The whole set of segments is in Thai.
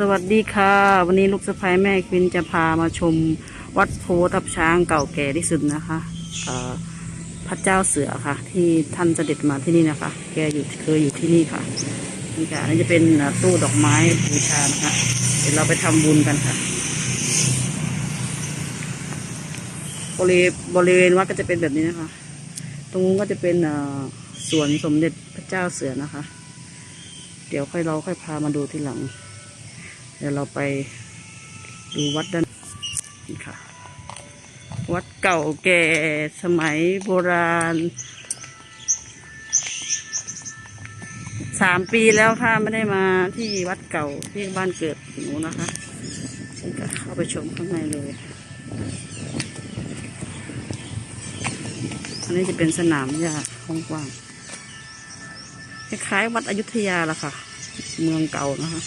สวัสดีค่ะ วันนี้ลูกสะพ้ายแม่ควินจะพามาชมวัดโพทับช้างเก่าแก่ที่สุดนะคะพระเจ้าเสือค่ะ ที่ท่านเสด็จมาที่นี่นะคะ แกอยู่เคยอยู่ที่นี่ค่ะนี่ค่ะนนี้จะเป็นตู้ดอกไม้บูชานะคะ เดี๋ยวเราไปทำบุญกันค่ะ บริบริเวณวัดก็จะเป็นแบบนี้นะคะ ตรงนู้นก็จะเป็นสวนสมเด็จพระเจ้าเสือนะคะ เดี๋ยวค่อยเราค่อยพามาดูทีหลัง ดี๋ยวเราไปดูวัดด้านนี่ค่ะ วัดเก่าแก่สมัยโบราณสามปีแล้วค่ะไม่ได้มาที่วัดเก่าที่บ้านเกิดหนูนะคะฉันก็เข้าไปชมข้างในเลย อันนี้จะเป็นสนามหญ้ากว้างคล้ายๆวัดอยุธยาละค่ะ เมืองเก่านะคะ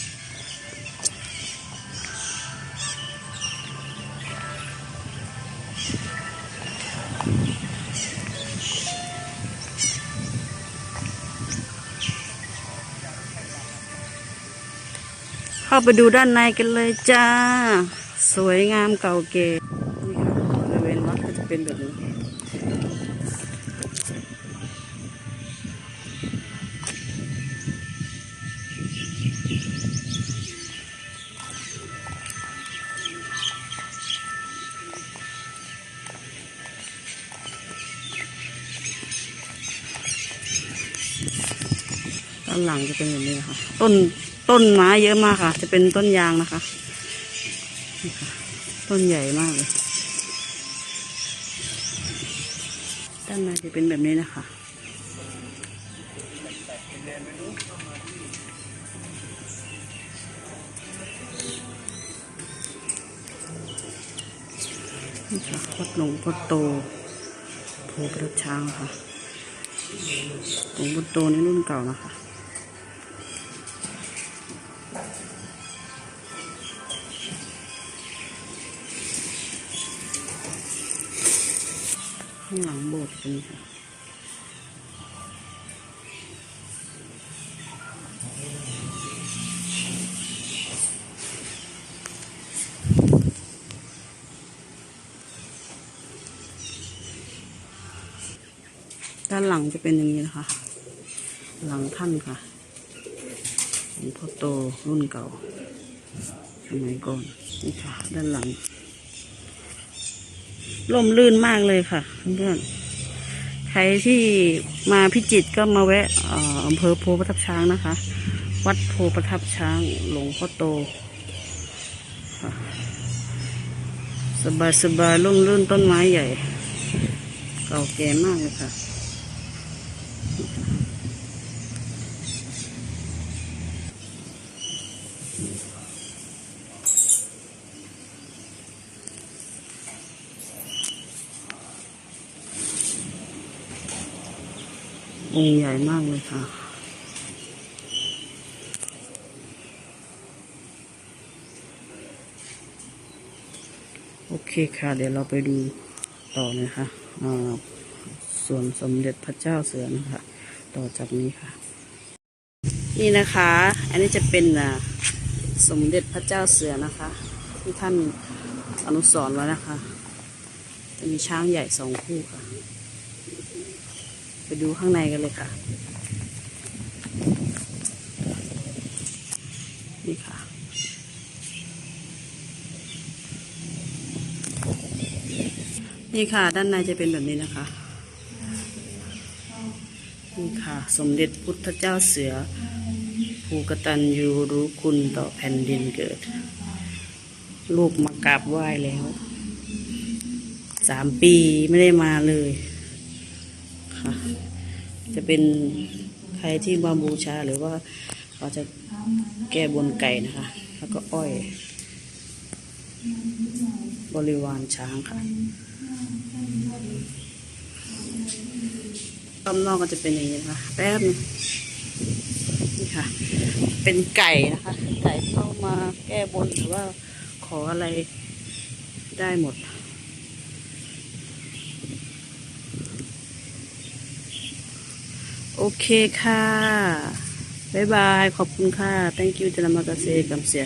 เข้าไปดูด้านในกันเลยจ้า สวยงามเก่าเก๋นี่ค่ะบริเวณวัดก็จะเป็นแบบนี้านหลังจะเป็นแบบนี้นะคะ ต้นต้นไม้เยอะมากค่ะ จะเป็นต้นยางนะคะ ต้นใหญ่มากเลยด้านในจะเป็นแบบนี้นะคะนี่ค่ะวัดหลงพ่อโตโพประช้างค่ะหลวงพ่อโตในรุ่นเก่านะคะ ข้างหลังโบสถ์เป็นค่ะด้านหลังจะเป็นอย่างนี้นะคะ หลังท่านค่ะหลวงพ่อโตรุ่นเก่า สมัยก่อนนี่ค่ะ ด้านหลัง ร่มรื่นมากเลยค่ะเพื่อนใครที่มาพิจิตก็มาแวะอำเภอโพประทับช้างนะคะ วัดโพประทับช้างหลวงพ่อโต สบายสบายร่มรื่นต้นไม้ใหญ่ เก่าแก่มากเลยค่ะ องค์ใหญ่มากเลยค่ะ โอเคค่ะ เดี๋ยวเราไปดูต่อนะคะอ่าส่วนสมเด็จพระเจ้าเสือนะคะ ต่อจากนี้ค่ะ นี่นะคะ อันนี้จะเป็นสมเด็จพระเจ้าเสือนะคะ ที่ท่านอนุสรณ์ไว้นะคะ จะมีช้างใหญ่สองคู่ค่ะ ไปดูข้างในกันเลยค่ะ นี่ค่ะ นี่ค่ะ ด้านในจะเป็นแบบนี้นะคะ นี่ค่ะ สมเด็จพุทธเจ้าเสือ ภูกตันยูรู้คุณต่อแผ่นดินเกิด ลูกมากราบไหว้แล้ว สามปีไม่ได้มาเลย ค่ะ จะเป็นใครที่มาบูชาหรือว่าเราจะแก้บนไก่นะคะ แล้วก็อ้อย บริวารช้างค่ะรอบนอกก็จะเป็นอย่างนี้นะคะแป๊บนึงนี่ค่ะ เป็นไก่นะคะ ไก่เข้ามาแก้บนหรือว่าขออะไรได้หมด โอเคค่ะ บ๊ายบาย ขอบคุณค่ะ thank you จะนำมากาเซกัมเสีย